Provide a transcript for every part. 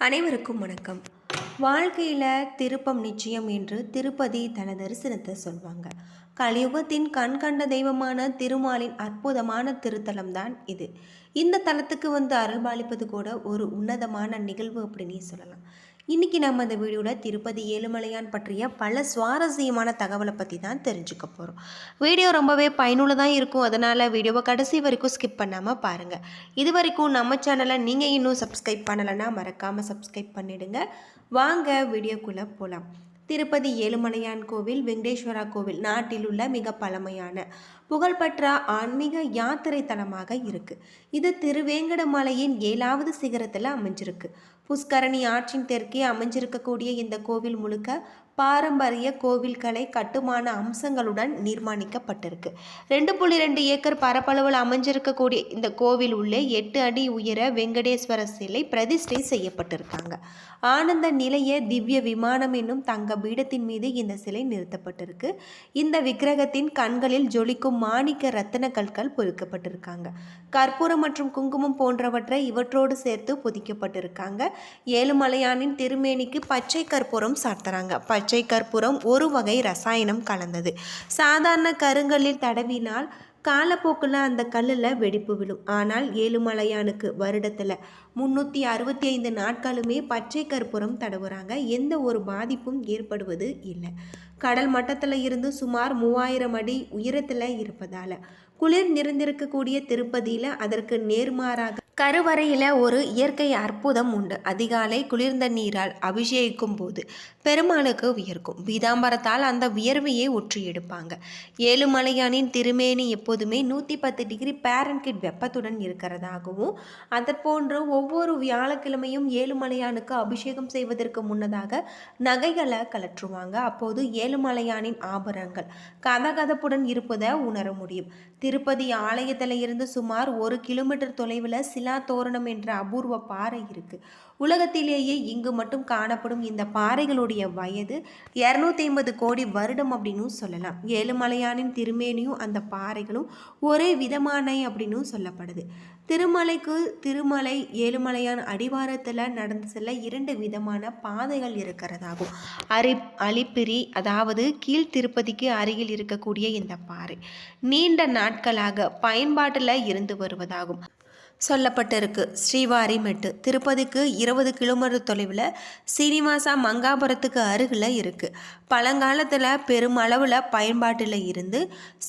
அனைவருக்கும் வணக்கம். வாழ்க்கையில் திருப்பம் நிச்சயம் என்று திருப்பதி தன தரிசனத்தை சொல்வாங்க. கலியுகத்தின் கண் கண்ட தெய்வமான திருமாலின் அற்புதமான திருத்தலம் தான் இது. இந்த தலத்துக்கு வந்து அருள்பாலிப்பது கூட ஒரு உன்னதமான நிகழ்வு அப்படின்னே சொல்லலாம். இன்னைக்கு நம்ம இந்த வீடியோவில் திருப்பதி ஏழுமலையான் பற்றிய பல சுவாரஸ்யமான தகவலை பற்றி தான் தெரிஞ்சுக்க போகிறோம் வீடியோ ரொம்பவே பயனுள்ளதாக இருக்கும். அதனால் வீடியோவை கடைசி வரைக்கும் ஸ்கிப் பண்ணாமல் பாருங்கள் இது வரைக்கும் நம்ம சேனலை நீங்கள் இன்னும் சப்ஸ்கிரைப் பண்ணலைன்னா மறக்காமல் சப்ஸ்கிரைப் பண்ணிவிடுங்க வாங்க வீடியோக்குள்ளே போகலாம் திருப்பதி ஏழுமலையான் கோவில் வெங்கடேஸ்வரா கோவில் நாட்டில் உள்ள மிக பழமையான புகழ்பெற்ற ஆன்மீக யாத்திரை தலமாக இருக்கு. இது திருவேங்கடமலையின் ஏழாவது சிகரத்தில் அமைஞ்சிருக்கு. புஷ்கரணி ஆற்றின் தெற்கே அமைஞ்சிருக்கக்கூடிய இந்த கோவில் முழுக்க பாரம்பரிய கோவில்களை கட்டுமான அம்சங்களுடன் நிர்மாணிக்கப்பட்டிருக்கு. ரெண்டு புள்ளி ரெண்டு ஏக்கர் பரப்பளவில் அமைஞ்சிருக்கக்கூடிய இந்த கோவில் உள்ளே எட்டு அடி உயர வெங்கடேஸ்வர சிலை பிரதிஷ்டை செய்யப்பட்டிருக்காங்க. ஆனந்த நிலைய திவ்ய விமானம் என்னும் தங்க பீடத்தின் மீது இந்த சிலை நிறுத்தப்பட்டிருக்கு. இந்த விக்கிரகத்தின் கண்களில் ஜொலிக்கும் மாணிக்க ரத்தின கற்கள் பொறிக்கப்பட்டிருக்காங்க. கற்பூரம் மற்றும் குங்குமம் போன்றவற்றை இவற்றோடு சேர்த்து புதிக்கப்பட்டிருக்காங்க. ஏழுமலையானின் திருமேனிக்கு பச்சை கற்பூரம் சார்த்துறாங்க பச்சை கற்பூரம் ஒரு வகை ரசாயனம் கலந்தது. சாதாரண கருங்கல்லில் தடவினால் காலப்போக்கில் அந்த கல்லில் வெடிப்பு விழும். ஆனால் ஏழுமலையானுக்கு வருடத்தில் முந்நூற்றி அறுபத்தி ஐந்து நாட்களுமே பச்சை கற்பூரம் தடவுறாங்க. எந்த ஒரு பாதிப்பும் ஏற்படுவது இல்லை. கடல் மட்டத்தில் இருந்து சுமார் மூவாயிரம் அடி உயரத்தில் இருப்பதால் குளிர் நிறைந்திருக்கக்கூடிய திருப்பதியில் அதற்கு நேர்மாறாக கருவறையில் ஒரு இயற்கை அற்புதம் உண்டு. அதிகாலை குளிர்ந்த நீரால் அபிஷேகிக்கும் போது பெருமாளுக்கு வியர்க்கும். பீதாம்பரத்தால் அந்த வியர்வையை ஒற்றி எடுப்பாங்க. ஏழுமலையானின் திருமேனி எப்போதுமே நூற்றி பத்து டிகிரி பேரன்கிட் வெப்பத்துடன் இருக்கிறதாகவும் அதற்போன்று ஒவ்வொரு வியாழக்கிழமையும் ஏழுமலையானுக்கு அபிஷேகம் செய்வதற்கு முன்னதாக நகைகளை கலற்றுவாங்க. அப்போது ஏழுமலையானின் ஆபரணங்கள் கதகதப்புடன் இருப்பதை உணர முடியும். திருப்பதி ஆலயத்தில் இருந்து சுமார் ஒரு கிலோமீட்டர் தொலைவில் சில தோரணம் என்ற அபூர்வ பாறை இருக்குது உலகத்திலேயே இங்கு மட்டும் காணப்படும் இந்த பாறைகளுடைய வயது இரநூத்தி ஐம்பது கோடி வருடம் அப்படின்னு சொல்லலாம். ஏழுமலையானின் திருமேனியும் அந்த பாறைகளும் ஒரே விதமான அப்படின்னு சொல்லப்படுது. திருமலைக்கு திருமலை ஏழுமலையான் அடிவாரத்தில் நடந்து செல்ல இரண்டு விதமான பாதைகள் இருக்கிறதாகும். அரி அலிப்பிரி அதாவது கீழ் திருப்பதிக்கு அருகில் இருக்கக்கூடிய இந்த பாறை நீண்ட நாட்களாக பயன்பாட்டில் இருந்து வருவதாகும். சொல்லப்பட்டிருக்கு. ஸ்ரீவாரிமெட்டு திருப்பதிக்கு இருபது கிலோமீட்டர் தொலைவில் சீனிவாசா மங்காபுரத்துக்கு அருகில் இருக்குது பழங்காலத்தில் பெருமளவில் பயன்பாட்டில் இருந்து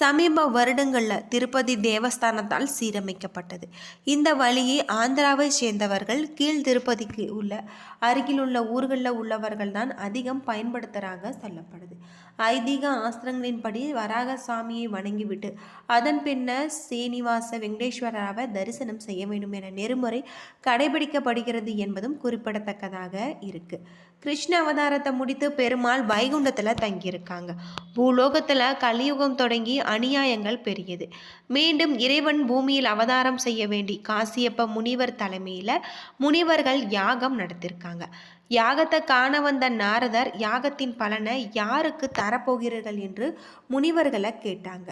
சமீப வருடங்களில் திருப்பதி தேவஸ்தானத்தால் சீரமைக்கப்பட்டது. இந்த வழியை ஆந்திராவை சேர்ந்தவர்கள் கீழ் திருப்பதிக்கு உள்ள அருகிலுள்ள ஊர்களில் உள்ளவர்கள் தான் அதிகம் பயன்படுத்துகிறாங்க சொல்லப்படுது. ஐதீக ஆஸ்திரங்களின்படி வராக சாமியை வணங்கிவிட்டு அதன் பின்னர் சீனிவாச வெங்கடேஸ்வராவை தரிசனம் செய்ய வேண்டும் என நெறிமுறை கடைபிடிக்கப்படுகிறது என்பதும் குறிப்பிடத்தக்கதாக இருக்கு. கிருஷ்ண அவதாரத்தை முடித்து பெருமாள் வைகுண்டத்தில் தங்கியிருக்காங்க. பூலோகத்தில் கலியுகம் தொடங்கி அநியாயங்கள் பெரியது. மீண்டும் இறைவன் பூமியில் அவதாரம் செய்ய வேண்டி காசியப்ப முனிவர் தலைமையில் முனிவர்கள் யாகம் நடத்திருக்காங்க. யாகத்தை காண வந்த நாரதர் யாகத்தின் பலனை யாருக்கு தரப்போகிறீர்கள் என்று முனிவர்களை கேட்டாங்க.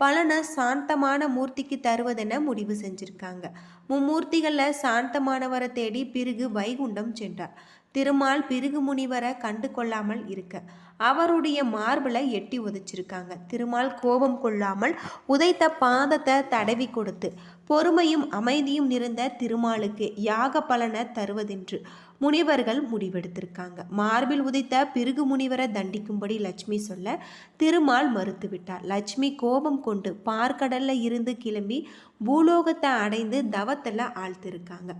பலனை சாந்தமான மூர்த்திக்கு தருவதென முடிவு செஞ்சிருக்காங்க. மும்மூர்த்திகளில் சாந்தமானவரை தேடி பிறகு வைகுண்டம் சென்றார். திருமால் பிருகு முனிவரை கண்டு கொள்ளாமல் இருக்க அவருடைய மார்பில் எட்டி உதைச்சிருக்காங்க. திருமால் கோபம் கொள்ளாமல் உதைத்த பாதத்தை தடவி கொடுத்து பொறுமையும் அமைதியும் நிறைந்த திருமாலுக்கு யாக பலனை தருவதென்று முனிவர்கள் முடிவெடுத்திருக்காங்க. மார்பில் உதைத்த பிருகு முனிவரை தண்டிக்கும்படி லட்சுமி சொல்ல திருமால் மறுத்துவிட்டார். லட்சுமி கோபம் கொண்டு பார்க்கடல்ல இருந்து கிளம்பி பூலோகத்தை அடைந்து தவத்தில் ஆழ்த்திருக்காங்க.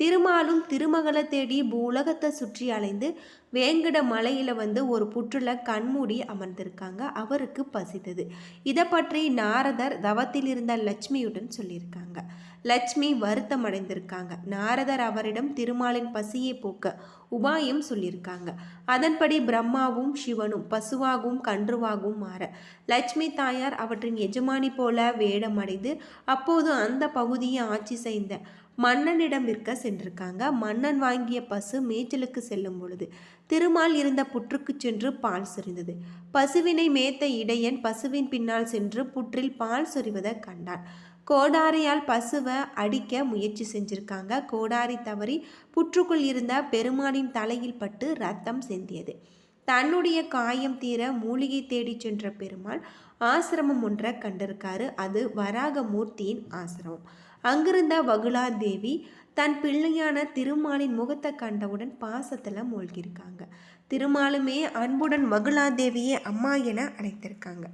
திருமாலும் திருமகளை தேடி பூலகத்தை சுற்றி அலைந்து வேங்கட மலையில் வந்து ஒரு புற்றுல கண்மூடி அமர்ந்திருக்காங்க. அவருக்கு பசித்தது. இதை பற்றி நாரதர் தவத்தில் இருந்த லட்சுமியுடன் சொல்லியிருக்காங்க. லட்சுமி வருத்தம் அடைந்திருக்காங்க நாரதர் அவரிடம் திருமாலின் பசியை போக்க உபாயம் சொல்லியிருக்காங்க. அதன்படி பிரம்மாவும் சிவனும் பசுவாகவும் கன்றுவாகவும் மாற லட்சுமி தாயார் அவற்றின் எஜமானி போல வேடமடைந்து அப்போது அந்த பகுதியை ஆட்சி செய்த மன்னனிடம் விற்க சென்றிருக்காங்க. மன்னன் வாங்கிய பசு மேய்ச்சலுக்கு செல்லும் பொழுது திருமால் இருந்த புற்றுக்கு சென்று பால் சொரிந்தது. பசுவினை மேய்த்த இடையன் பசுவின் பின்னால் சென்று புற்றில் பால் சொரிவதை கண்டான். கோடாரியால் பசுவை அடிக்க முயற்சி செஞ்சிருக்காங்க. கோடாரி தவறி புற்றுக்குள் இருந்த பெருமானின் தலையில் பட்டு ரத்தம் செந்தியது. தன்னுடைய காயம் தீர மூலிகை தேடி சென்ற பெருமாள் ஆசிரமம் ஒன்றை கண்டிருக்காரு. அது வராகமூர்த்தியின் ஆசிரமம். அங்கிருந்த வகுலாதேவி தன் பிள்ளையான திருமாலின் முகத்தை கண்டவுடன் பாசத்தில் மூழ்கியிருக்காங்க. திருமாலுமே அன்புடன் வகுலாதேவியை அம்மா என அழைத்திருக்காங்க.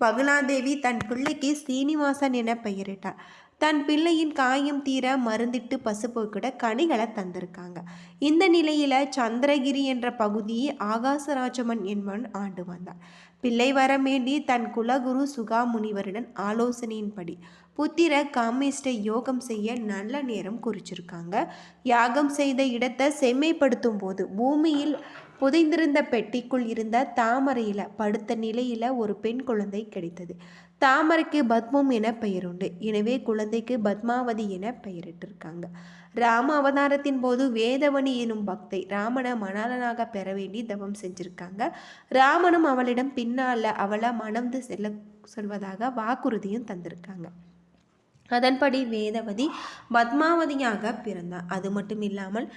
வகுலாதேவி தன் பிள்ளைக்கு சீனிவாசன் என பெயரிட்டார் தன் பிள்ளையின் காயம் தீர மருந்திட்டு பசுப்போக்கிட கனிகளை தந்திருக்காங்க. இந்த நிலையில் சந்திரகிரி என்ற பகுதியை ஆகாசராஜமன் என்பவன் ஆண்டு வந்தார் பிள்ளை வர வேண்டி தன் குலகுரு சுகா முனிவருடன் ஆலோசனையின்படி புத்திர காமேஷ்ட யோகம் செய்ய நல்ல நேரம் குறிச்சிருக்காங்க. யாகம் செய்த இடத்தை செம்மைப்படுத்தும் போது பூமியில் புதைந்திருந்த பெட்டிக்குள் இருந்த தாமரையில் படுத்த நிலையில் ஒரு பெண் குழந்தை கிடைத்தது. தாமரைக்கு பத்மம் என பெயருண்டு. எனவே குழந்தைக்கு பத்மாவதி என பெயரிட்டிருக்காங்க. ராம அவதாரத்தின் போது வேதவணி எனும் பக்தை ராமனை மணாலனாக பெற வேண்டி தவம் செஞ்சிருக்காங்க. ராமனும் அவளிடம் பின்னால் அவளை மணந்து செல்ல சொல்வதாக வாக்குறுதியும் தந்திருக்காங்க. அதன்படி வேதவதி பத்மாவதியாக பிறந்தார். அது மட்டும் இல்லாமல்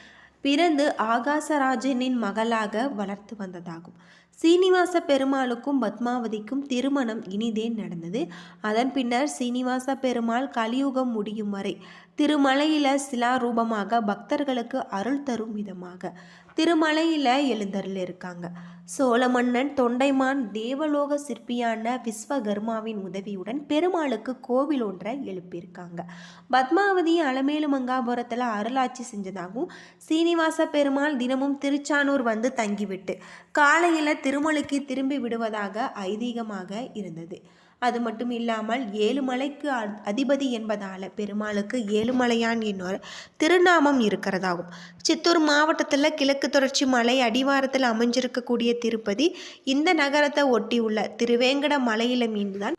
பிறந்து ஆகாசராஜனின் மகளாக வளர்த்து வந்ததாகும். சீனிவாச பெருமாளுக்கும் பத்மாவதிக்கும் திருமணம் இனிதே நடந்தது. அதன் பின்னர் சீனிவாச பெருமாள் கலியுகம் முடியும் வரை திருமலையில சிலாரூபமாக பக்தர்களுக்கு அருள் தரும் விதமாக திருமலையில் எழுந்தருள் இருக்காங்க. சோழ மன்னன் தொண்டைமான் தேவலோக சிற்பியான விஸ்வகர்மாவின் உதவியுடன் பெருமாளுக்கு கோவில் ஒன்றை எழுப்பியிருக்காங்க. பத்மாவதி அலமேலு மங்காபுரத்தில் அருளாட்சி செஞ்சதாகவும் சீனிவாச பெருமாள் தினமும் திருச்சானூர் வந்து தங்கிவிட்டு காலையில் திருமலைக்கு திரும்பி விடுவதாக ஐதீகமாக இருந்தது. அது மட்டும் இல்லாமல் ஏழுமலைக்கு அதிபதி என்பதால் பெருமாளுக்கு ஏழுமலையான் என்னொரு திருநாமம் இருக்கிறதாகும். சித்தூர் மாவட்டத்தில் கிழக்கு தொடர்ச்சி மலை அடிவாரத்தில் அமைஞ்சிருக்கக்கூடிய திருப்பதி இந்த நகரத்தை ஒட்டியுள்ள திருவேங்கட மலையில மீண்டுதான்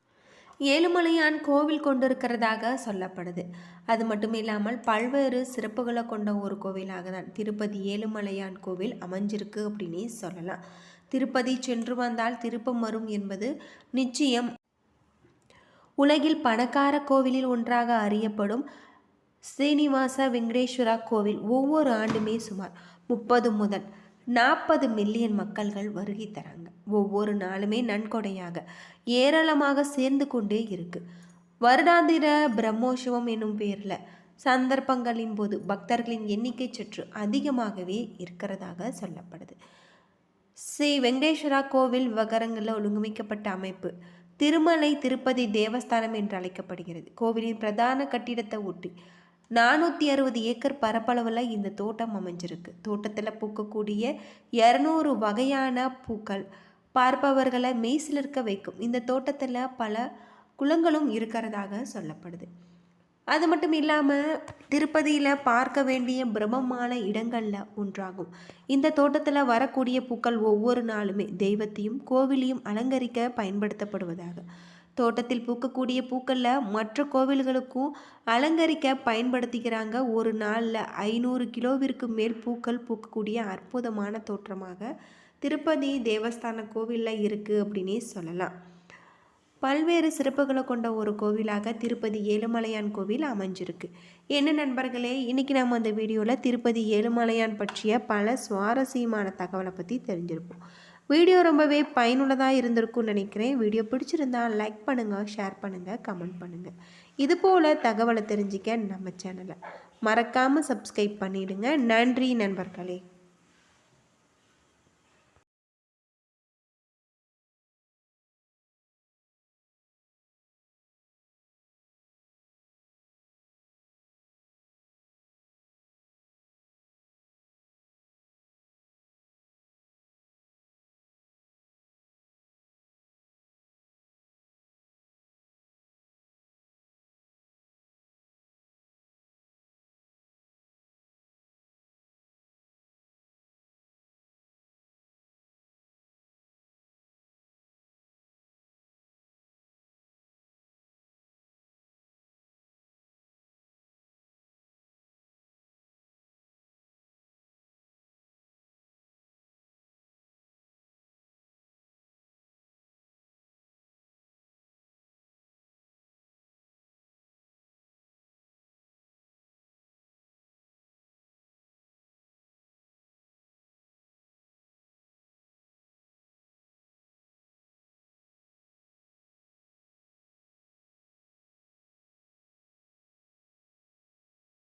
ஏழுமலையான் கோவில் கொண்டிருக்கிறதாக சொல்லப்படுது. அது மட்டும் இல்லாமல் பல்வேறு சிறப்புகளை கொண்ட ஒரு கோவிலாக தான் திருப்பதி ஏழுமலையான் கோவில் அமைஞ்சிருக்கு அப்படின்னே சொல்லலாம். திருப்பதி சென்று வந்தால் திருப்பம் வரும் என்பது நிச்சயம். உலகில் பணக்கார கோவிலில் ஒன்றாக அறியப்படும் ஸ்ரீனிவாச வெங்கடேஸ்வரா கோவில் ஒவ்வொரு ஆண்டுமே சுமார் முப்பது முதல் நாற்பது மில்லியன் மக்கள்கள் வருகை தராங்க. ஒவ்வொரு நாளுமே நன்கொடையாக ஏராளமாக சேர்ந்து கொண்டே இருக்கு. வருடாந்திர பிரம்மோற்சவம் என்னும் பேரில் சந்தர்ப்பங்களின் போது பக்தர்களின் எண்ணிக்கை சற்று அதிகமாகவே இருக்கிறதாக சொல்லப்படுது. ஸ்ரீ வெங்கடேஸ்வரா கோவில் விவகாரங்களில் ஒழுங்கமைக்கப்பட்ட அமைப்பு திருமலை திருப்பதி தேவஸ்தானம் என்று அழைக்கப்படுகிறது. கோவிலின் பிரதான கட்டிடத்தை ஒட்டி நானூற்றி அறுபது ஏக்கர் பரப்பளவில் இந்த தோட்டம் அமைஞ்சிருக்கு. தோட்டத்தில் பூக்கக்கூடிய இரநூறு வகையான பூக்கள் பார்ப்பவர்களை மெய்சிலிருக்க வைக்கும். இந்த தோட்டத்தில் பல குளங்களும் இருக்கிறதாக சொல்லப்படுது. அது மட்டும் இல்லாமல் திருப்பதியில் பார்க்க வேண்டிய பிரமமான இடங்களில் ஒன்றாகும். இந்த தோட்டத்தில் வரக்கூடிய பூக்கள் ஒவ்வொரு நாளுமே தெய்வத்தையும் கோவிலையும் அலங்கரிக்க பயன்படுத்தப்படுவதாக. தோட்டத்தில் பூக்கக்கூடிய பூக்களில் மற்ற கோவில்களுக்கும் அலங்கரிக்க பயன்படுத்திக்கிறாங்க. ஒரு நாளில் ஐநூறு கிலோவிற்கு மேல் பூக்கள் பூக்கக்கூடிய அற்புதமான தோற்றமாக திருப்பதி தேவஸ்தான கோவிலில் இருக்குது அப்படின்னே சொல்லலாம். பல்வேறு சிறப்புகளை கொண்ட ஒரு கோவிலாக திருப்பதி ஏழுமலையான் கோவில் அமைஞ்சிருக்கு. என்ன நண்பர்களே இன்றைக்கி நம்ம அந்த வீடியோவில் திருப்பதி ஏழுமலையான் பற்றிய பல சுவாரஸ்யமான தகவலை பற்றி தெரிஞ்சிருப்போம். வீடியோ ரொம்பவே பயனுள்ளதாக இருந்திருக்கும்னு நினைக்கிறேன். வீடியோ பிடிச்சிருந்தா லைக் பண்ணுங்கள் ஷேர் பண்ணுங்கள் கமெண்ட் பண்ணுங்கள் இது போல் தகவலை தெரிஞ்சிக்க நம்ம சேனலை மறக்காமல் சப்ஸ்கிரைப் பண்ணிவிடுங்க நன்றி நண்பர்களே.